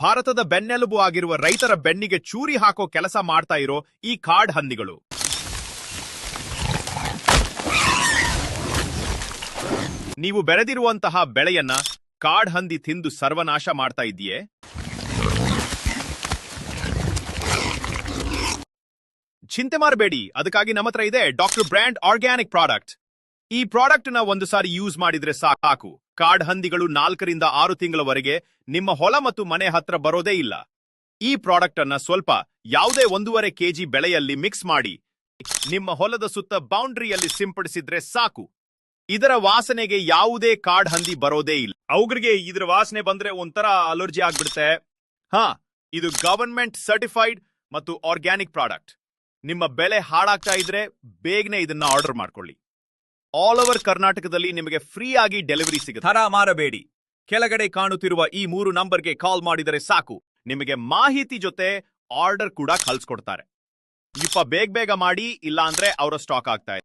ಭಾರತದ ಬೆನ್ನೆಲುಬು ಆಗಿರುವ ರೈತರ ಬೆನ್ನಿಗೆ ಚೂರಿ ಹಾಕೋ ಕೆಲಸ ಮಾಡ್ತಾ ಇರೋ ಈ ಕಾಡ್ ಹಂದಿಗಳು. ನೀವು ಬೆಳೆದಿರುವಂತಹ ಬೆಳೆಯನ್ನ ಕಾಡ್ ಹಂದಿ ತಿಂದು ಸರ್ವನಾಶ ಮಾಡ್ತಾ ಇದೆಯೇ ಚಿಂತೆ ಮಾಡಬೇಡಿ. ಅದಕ್ಕಾಗಿ ನಮ್ಮ ಹತ್ರ ಇದೆ ಡಾಕ್ಟರ್ ಬ್ರ್ಯಾಂಡ್ ಆರ್ಗ್ಯಾನಿಕ್ ಪ್ರಾಡಕ್ಟ್ ಈ ಪ್ರಾಡಕ್ಟ್ನ ಒಂದು ಸಾರಿ ಯೂಸ್ ಮಾಡಿದ್ರೆ ಸಾಕು. ಕಾಡ್ ಹಂದಿಗಳು ನಾಲ್ಕರಿಂದ ಆರು ತಿಂಗಳವರೆಗೆ ನಿಮ್ಮ ಹೊಲ ಮತ್ತು ಮನೆ ಹತ್ರ ಬರೋದೇ ಇಲ್ಲ. ಈ ಪ್ರಾಡಕ್ಟ್ ಅನ್ನ ಸ್ವಲ್ಪ ಯಾವುದೇ ಒಂದೂವರೆ ಕೆಜಿ ಬೆಳೆಯಲ್ಲಿ ಮಿಕ್ಸ್ ಮಾಡಿ ನಿಮ್ಮ ಹೊಲದ ಸುತ್ತ ಬೌಂಡ್ರಿಯಲ್ಲಿ ಸಿಂಪಡಿಸಿದ್ರೆ ಸಾಕು. ಇದರ ವಾಸನೆಗೆ ಯಾವುದೇ ಕಾಡ್ ಹಂದಿ ಬರೋದೇ ಇಲ್ಲ. ಅವ್ರಿಗೆ ಇದರ ವಾಸನೆ ಬಂದ್ರೆ ಒಂಥರ ಅಲರ್ಜಿ ಆಗ್ಬಿಡುತ್ತೆ. ಹಾ ಇದು ಗವರ್ಮೆಂಟ್ ಸರ್ಟಿಫೈಡ್ ಮತ್ತು ಆರ್ಗ್ಯಾನಿಕ್ ಪ್ರಾಡಕ್ಟ್. ನಿಮ್ಮ ಬೆಲೆ ಹಾಳಾಗ್ತಾ ಇದ್ರೆ ಬೇಗನೆ ಇದನ್ನ ಆರ್ಡರ್ ಮಾಡ್ಕೊಳ್ಳಿ. ಆಲ್ ಓವರ್ ಕರ್ನಾಟಕದಲ್ಲಿ ನಿಮಗೆ ಫ್ರೀ ಆಗಿ ಡೆಲಿವರಿ ಸಿಗುತ್ತೆ. ಥರ ಮಾರಬೇಡಿ. ಕೆಳಗಡೆ ಕಾಣುತ್ತಿರುವ ಈ ಮೂರು ನಂಬರ್ಗೆ ಕಾಲ್ ಮಾಡಿದರೆ ಸಾಕು. ನಿಮಗೆ ಮಾಹಿತಿ ಜೊತೆ ಆರ್ಡರ್ ಕೂಡ ಕಳ್ಸಿಕೊಡ್ತಾರೆ. ಇಪ್ಪ ಬೇಗ ಬೇಗ ಮಾಡಿ, ಇಲ್ಲಾಂದ್ರೆ ಅವರ ಸ್ಟಾಕ್ ಆಗ್ತಾ